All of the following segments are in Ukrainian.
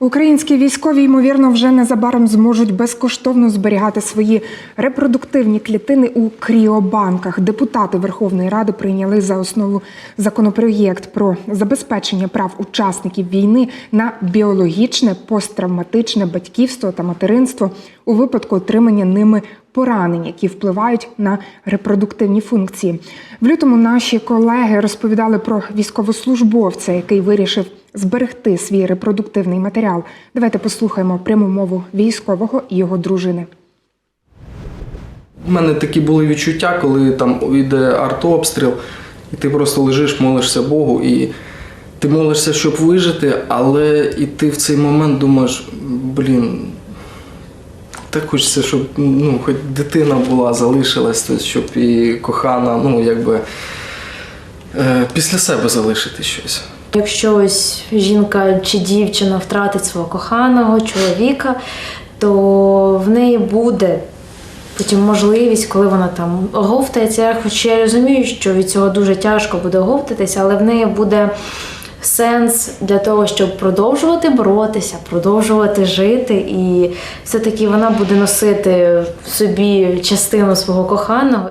Українські військові, ймовірно, вже незабаром зможуть безкоштовно зберігати свої репродуктивні клітини у кріобанках. Депутати Верховної Ради прийняли за основу законопроєкт про забезпечення прав учасників війни на біологічне посттравматичне батьківство та материнство у випадку отримання ними поранень, які впливають на репродуктивні функції. В лютому наші колеги розповідали про військовослужбовця, який вирішив зберегти свій репродуктивний матеріал. Давайте послухаємо пряму мову військового і його дружини. У мене такі були відчуття, коли там йде артобстріл, і ти просто лежиш, молишся Богу, і ти молишся, щоб вижити, але і ти в цей момент думаєш, блін, так хочеться, щоб ну, хоч дитина була, залишилась, тобто, щоб і кохана, ну якби е, після себе залишити щось. Якщо ось жінка чи дівчина втратить свого коханого чоловіка, то в неї буде потім можливість, коли вона там оговтається. Хоч я розумію, що від цього дуже тяжко буде оговтатися, але в неї буде сенс для того, щоб продовжувати боротися, продовжувати жити, і все-таки вона буде носити в собі частину свого коханого.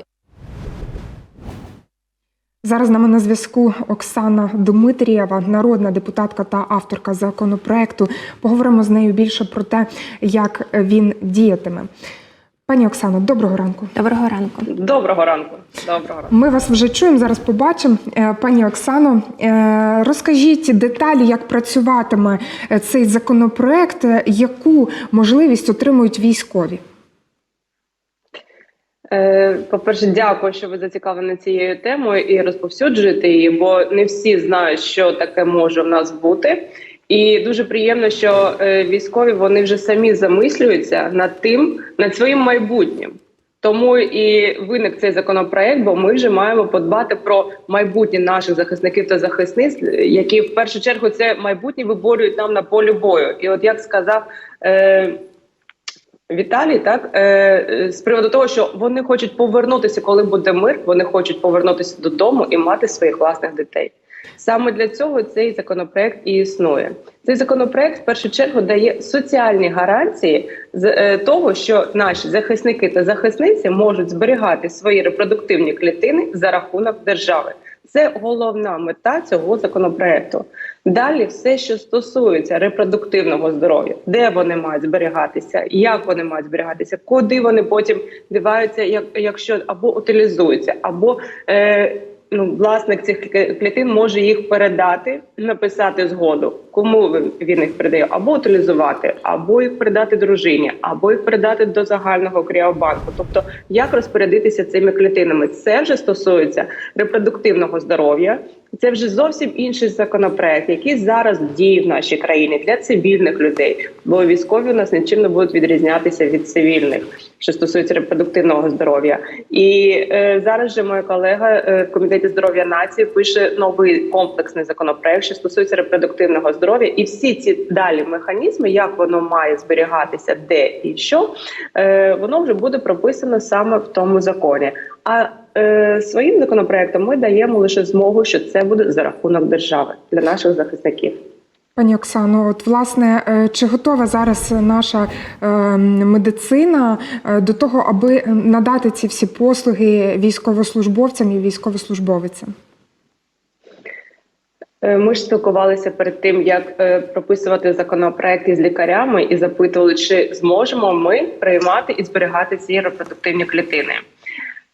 Зараз нами на зв'язку Оксана Дмитрієва, народна депутатка та авторка законопроекту. Поговоримо з нею більше про те, як він діятиме. Пані Оксано, доброго ранку. Доброго ранку. Доброго ранку. Доброго ранку. Ми вас вже чуємо, зараз побачимо. Е, Пані Оксано, е, розкажіть деталі, як працюватиме е, цей законопроект, яку можливість отримують військові. Е, По-перше, дякую, що ви зацікавлені цією темою і розповсюджуєте її, бо не всі знають, що таке може в нас бути. І дуже приємно, що е, військові вони вже самі замислюються над тим, над своїм майбутнім. Тому і виник цей законопроект, бо ми вже маємо подбати про майбутнє наших захисників та захисниць, які в першу чергу це майбутнє виборюють нам на полі бою. І от як сказав. Е, Віталій, так е, е, з приводу того, що вони хочуть повернутися, коли буде мир. Вони хочуть повернутися додому і мати своїх власних дітей. Саме для цього цей законопроект і існує. Цей законопроект в першу чергу дає соціальні гарантії з е, того, що наші захисники та захисниці можуть зберігати свої репродуктивні клітини за рахунок держави. Це головна мета цього законопроекту. Далі, все, що стосується репродуктивного здоров'я, де вони мають зберігатися, як вони мають зберігатися, куди вони потім діваються, якщо або утилізуються, або е, ну, власник цих клітин може їх передати, написати згоду, кому він- їх передає, або утилізувати, або їх передати дружині, або їх передати до загального кріобанку. Тобто, як розпорядитися цими клітинами, це вже стосується репродуктивного здоров'я. Це вже зовсім інший законопроект, який зараз діє в нашій країні для цивільних людей, бо військові у нас нічим не будуть відрізнятися від цивільних, що стосується репродуктивного здоров'я. І е, зараз же моя колега е, в комітеті здоров'я нації пише новий комплексний законопроект, що стосується репродуктивного здоров'я, і всі ці далі механізми, як воно має зберігатися, де і що, е, воно вже буде прописано саме в тому законі. А е, своїм законопроектом ми даємо лише змогу, що це буде за рахунок держави для наших захисників. Пані Оксано, от власне, е, чи готова зараз наша е, медицина до того, аби надати ці всі послуги військовослужбовцям і військовослужбовицям? Е, Ми ж спілкувалися перед тим, як е, прописувати законопроект із лікарями, і запитували, чи зможемо ми приймати і зберігати ці репродуктивні клітини.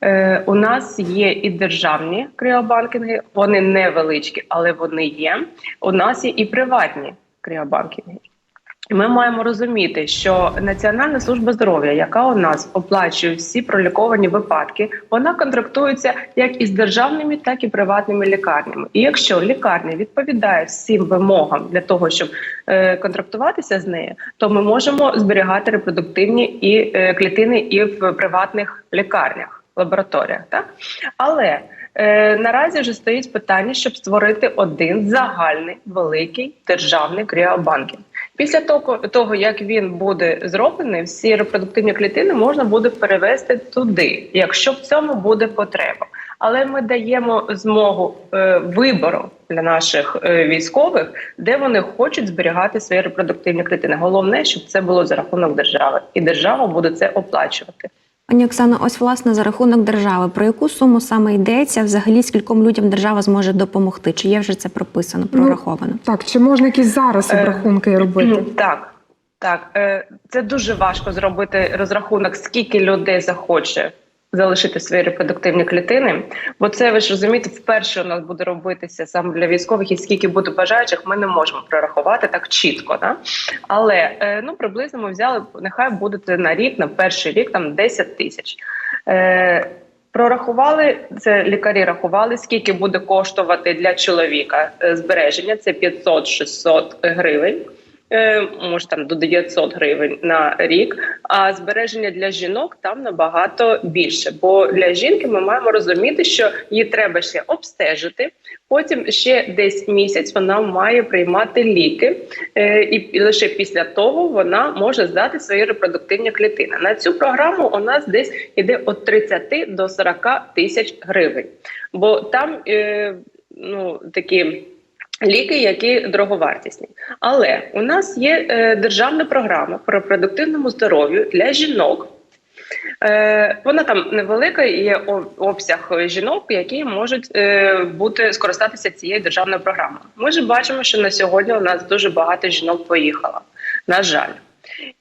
Е, У нас є і державні кріобанкінги, вони невеличкі, але вони є. У нас є і приватні кріобанкінги. Ми маємо розуміти, що Національна служба здоров'я, яка у нас оплачує всі проліковані випадки, вона контрактується як із державними, так і приватними лікарнями. І якщо лікарня відповідає всім вимогам для того, щоб е, контрактуватися з нею, то ми можемо зберігати репродуктивні і е, клітини і в приватних лікарнях, лабораторіях. Так але Е, наразі вже стоїть питання, щоб створити один загальний великий державний кріобанкінг. Після того, того, як він буде зроблений, всі репродуктивні клітини можна буде перевести туди, якщо в цьому буде потреба. Але ми даємо змогу е, вибору для наших е, військових, де вони хочуть зберігати свої репродуктивні клітини. Головне, щоб це було за рахунок держави, і держава буде це оплачувати. Пані Оксано, ось власне за рахунок держави. Про яку суму саме йдеться? Взагалі скільком людям держава зможе допомогти? Чи є вже це прописано, прораховано? Так, чи можна якісь зараз Е, обрахунки робити? Так, так. Е, Це дуже важко зробити розрахунок, скільки людей захоче залишити свої репродуктивні клітини. Бо це ви ж розумієте, вперше у нас буде робитися саме для військових, і скільки буде бажаючих, ми не можемо прорахувати так чітко. Да? Але е, ну приблизно ми взяли, нехай буде на рік, на перший рік там 10 тисяч. Е, Прорахували це лікарі рахували, скільки буде коштувати для чоловіка е, збереження. Це 500-600 гривень. Е, може там до 900 гривень на рік. А збереження для жінок там набагато більше. Бо для жінки ми маємо розуміти, що її треба ще обстежити. Потім ще десь місяць вона має приймати ліки, е, і, лише після того вона може здати свої репродуктивні клітини. На цю програму у нас десь іде від 30 до 40 тисяч гривень. Бо там е, ну такі. Ліки, які дороговартісні, але у нас є е, державна програма про продуктивному здоров'ю для жінок. Е, вона там невелика, є обсяг жінок, які можуть е, бути скористатися цією державною програмою. Ми ж бачимо, що на сьогодні у нас дуже багато жінок поїхало. На жаль.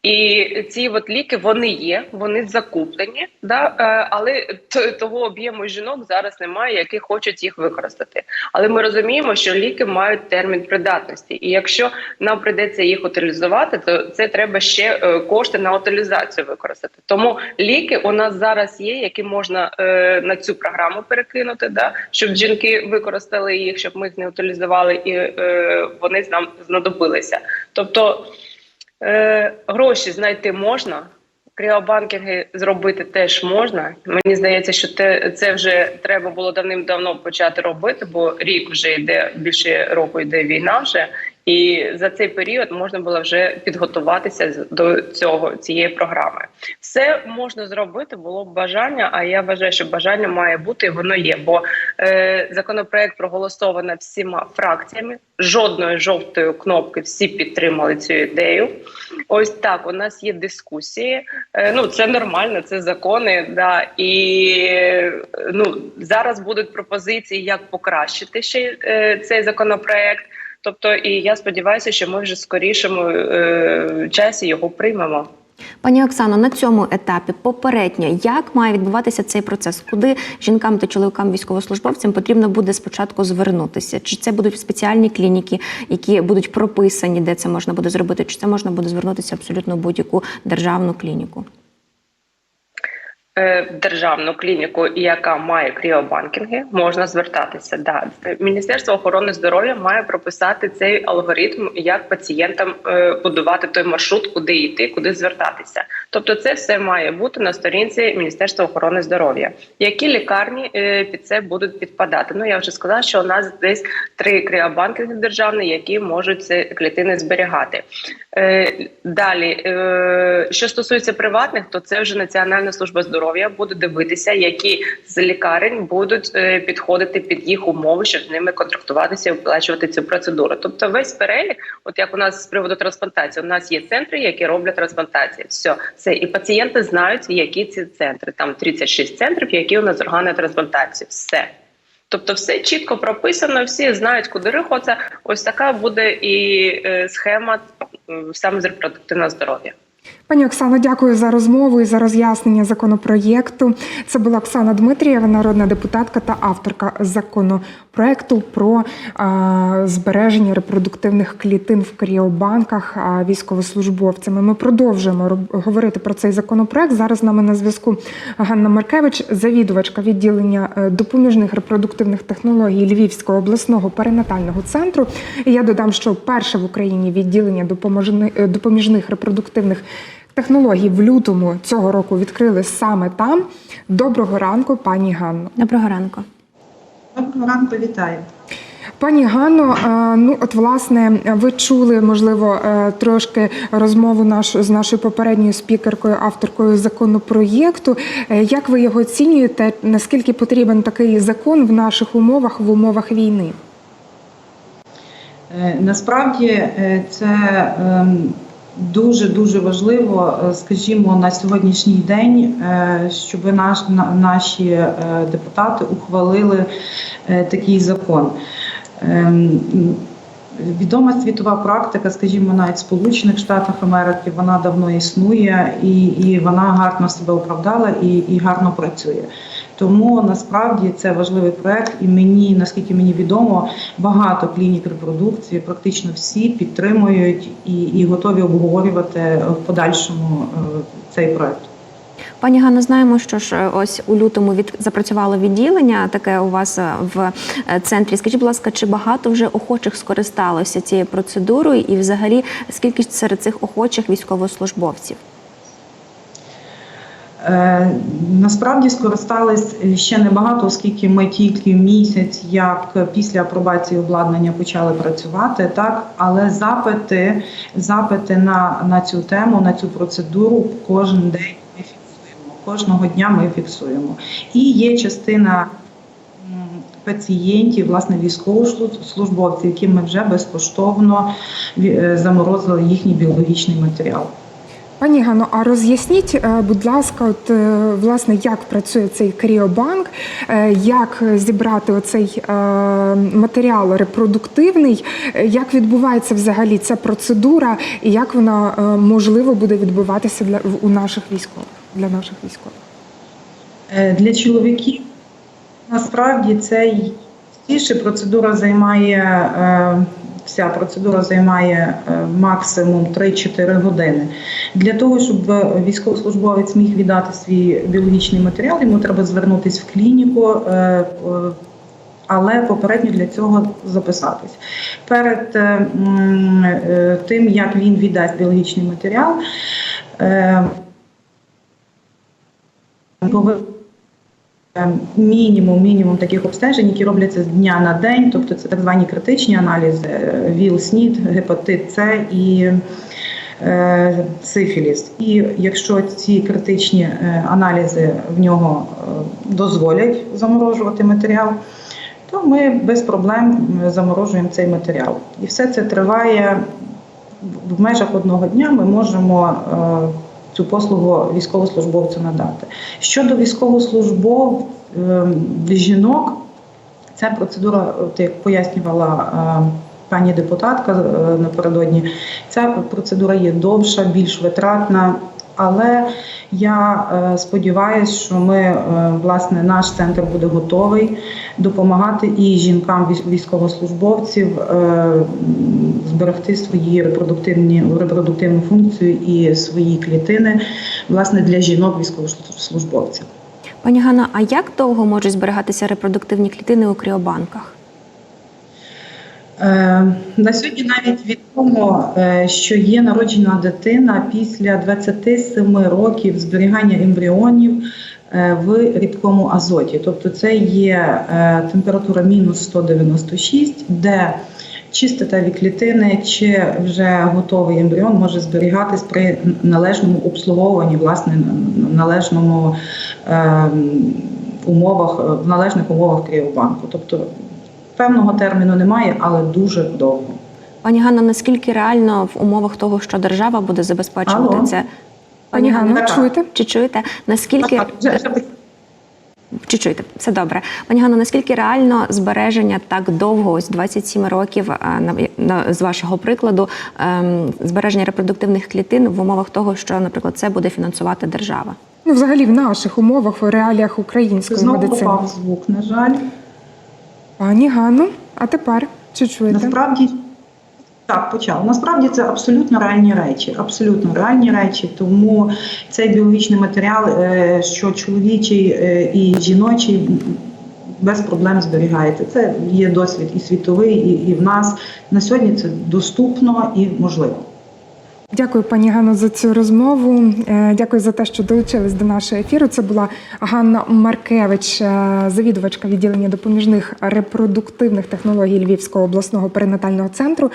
І ці от ліки вони є, вони закуплені, да, е, але того об'єму жінок зараз немає, які хочуть їх використати. Але ми розуміємо, що ліки мають термін придатності, і якщо нам прийдеться їх утилізувати, то це треба ще е, кошти на утилізацію використати. Тому ліки у нас зараз є, які можна е, на цю програму перекинути, да, щоб жінки використали їх, щоб ми їх не утилізували, і вони нам знадобилися. Тобто. Е, гроші знайти можна. Кріобанкінги зробити теж можна. Мені здається, що те це вже треба було давним-давно почати робити, бо рік вже йде більше року йде війна вже, і за цей період можна було вже підготуватися до цього цієї програми. Все можна зробити, було б бажання. А я вважаю, що бажання має бути, і воно є. Бо е, законопроект проголосовано всіма фракціями. Жодної жовтої кнопки всі підтримали цю ідею. Ось так. У нас є дискусії. Е, ну це нормально, це закони. Да і е, ну зараз будуть пропозиції, як покращити ще е, цей законопроект. Тобто, і я сподіваюся, що ми вже скорішому е, часі його приймемо. Пані Оксано, на цьому етапі попередньо, як має відбуватися цей процес? Куди жінкам та чоловікам військовослужбовцям потрібно буде спочатку звернутися? Чи це будуть спеціальні клініки, які будуть прописані, де це можна буде зробити? Чи це можна буде звернутися абсолютно будь-яку державну клініку? Е, державну клініку, яка має кріобанкінги, можна звертатися. Да, Міністерство охорони здоров'я має прописати цей алгоритм, як пацієнтам е, будувати той маршрут, куди йти, куди звертатися. Тобто, це все має бути на сторінці Міністерства охорони здоров'я. Які лікарні е, під це будуть підпадати? Ну я вже сказала, що у нас десь три кріобанкінги державні, які можуть ці клітини зберігати. Далі, що стосується приватних, то це вже Національна служба здоров'я буде дивитися, які з лікарень будуть е, підходити під їх умови, щоб з ними контрактуватися і оплачувати цю процедуру. Тобто, весь перелік, от як у нас з приводу трансплантації, у нас є центри, які роблять трансплантації. Все, все. і пацієнти знають, які ці центри. Там 36 центрів, які у нас з органної трансплантації. Все. Тобто, все чітко прописано, всі знають, куди рухатися. Ось така буде і е, схема саме з репродуктивного здоров'я. Пані Оксано, дякую за розмову і за роз'яснення законопроєкту. Це була Оксана Дмитрієва, народна депутатка та авторка законопроекту про а, збереження репродуктивних клітин в кріобанках а, військовослужбовцями. Ми продовжуємо говорити про цей законопроект. Зараз з нами на зв'язку Ганна Маркевич, завідувачка відділення е, допоміжних репродуктивних технологій Львівського обласного перинатального центру. І я додам, що перше в Україні відділення е, допоміжних репродуктивних технологій в лютому цього року відкрили саме там. Доброго ранку, пані Ганно. Доброго ранку. Доброго ранку, вітаю. Пані Ганно, е, ну от власне ви чули, можливо, е, трошки розмову нашу з нашою попередньою спікеркою, авторкою законопроєкту. Е, Як ви його оцінюєте? Наскільки потрібен такий закон в наших умовах, в умовах війни? Насправді це ем, дуже дуже важливо, е, скажімо, на сьогоднішній день, е, щоб наш, наші е, депутати ухвалили такий закон. Ем, Відома світова практика, скажімо, навіть Сполучених Штатах Америки, вона давно існує і, і вона гарно себе оправдала і, і гарно працює. Тому насправді це важливий проект, і мені, наскільки мені відомо, багато клінік репродукції, практично всі підтримують і, і готові обговорювати в подальшому е, цей проект. Пані Ганна, знаємо, що ж е, ось у лютому від запрацювало відділення таке у вас е, в центрі. Скажіть, будь ласка, чи багато вже охочих скористалося цією процедурою, і взагалі скільки серед цих охочих військовослужбовців? Е, Насправді скористались ще небагато, оскільки ми тільки місяць, як після апробації обладнання почали працювати, так але запити, запити на, на цю тему, на цю процедуру кожен день ми фіксуємо. Кожного дня ми фіксуємо. І є частина пацієнтів, власне, військовослужбовців, яким ми вже безкоштовно е, заморозили їхній біологічний матеріал. Пані Гано, а роз'ясніть, е, будь ласка, от е, власне як працює цей кріобанк, е, як зібрати оцей матеріал репродуктивний, як відбувається взагалі ця процедура, і як вона можливо буде відбуватися для у наших військових для наших військових? Для чоловіків насправді це й частіше процедура займає вся процедура займає е, максимум 3-4 години. Для того, щоб військовослужбовець міг віддати свій біологічний матеріал, йому треба звернутися в клініку. е, е, Але попередньо для цього записатись. Перед е, е, тим, як він віддасть біологічний матеріал, е, повинен Е, мінімум мінімум таких обстежень, які робляться з дня на день, тобто це так звані критичні аналізи: е, ВІЛ, СНІД, гепатит С і е, сифіліс. І якщо ці критичні е, аналізи в нього е, дозволять заморожувати матеріал, то ми без проблем заморожуємо цей матеріал. І все це триває в межах одного дня. Ми можемо цю послугу військовослужбовцю надати. Щодо військовослужбов е, жінок, ця процедура, як пояснювала е, пані депутатка е, напередодні, ця процедура є довша, більш витратна. Але я е, сподіваюся, що ми, е, власне, наш центр буде готовий допомагати і жінкам військ- військовослужбовців е, зберегти свої репродуктивні репродуктивну функцію і свої клітини, власне, для жінок військовослужбовців. Пані Ганна, а як довго можуть зберігатися репродуктивні клітини у кріобанках? Е, На сьогодні навіть відомо, е, що є народжена дитина після 27 років зберігання ембріонів е, в рідкому азоті. Тобто це є температура мінус 196, де чистотові клітини чи вже готовий ембріон може зберігатись при належному обслуговуванні, власне, належному е, умовах, в належних умовах кріобанку. Тобто Певного терміну немає, але дуже довго. Пані Ганна, наскільки реально в умовах того, що держава буде забезпечувати Алло. це? Пані Ганно, Так. чуєте? Чи чуєте? Наскільки чи чуєте? Все добре. Пані Ганно, наскільки реально збереження так довго, ось 27 років, на, з вашого прикладу, ем, збереження репродуктивних клітин в умовах того, що, наприклад, це буде фінансувати держава? Ну, взагалі, в наших умовах, в реаліях української Знову медицини. попав звук, на жаль. Пані Ганно, а тепер чи чуєте? Насправді так почав. Насправді це абсолютно реальні речі. Абсолютно реальні речі. Тому цей біологічний матеріал, е, що чоловічий е, і жіночий. Без проблем зберігається. Це є досвід і світовий, і, і в нас на сьогодні це доступно і можливо. Дякую, пані Ганно, за цю розмову. Е, Дякую за те, що долучились до нашого ефіру. Це була Ганна Маркевич, е, завідувачка відділення допоміжних репродуктивних технологій Львівського обласного перинатального центру.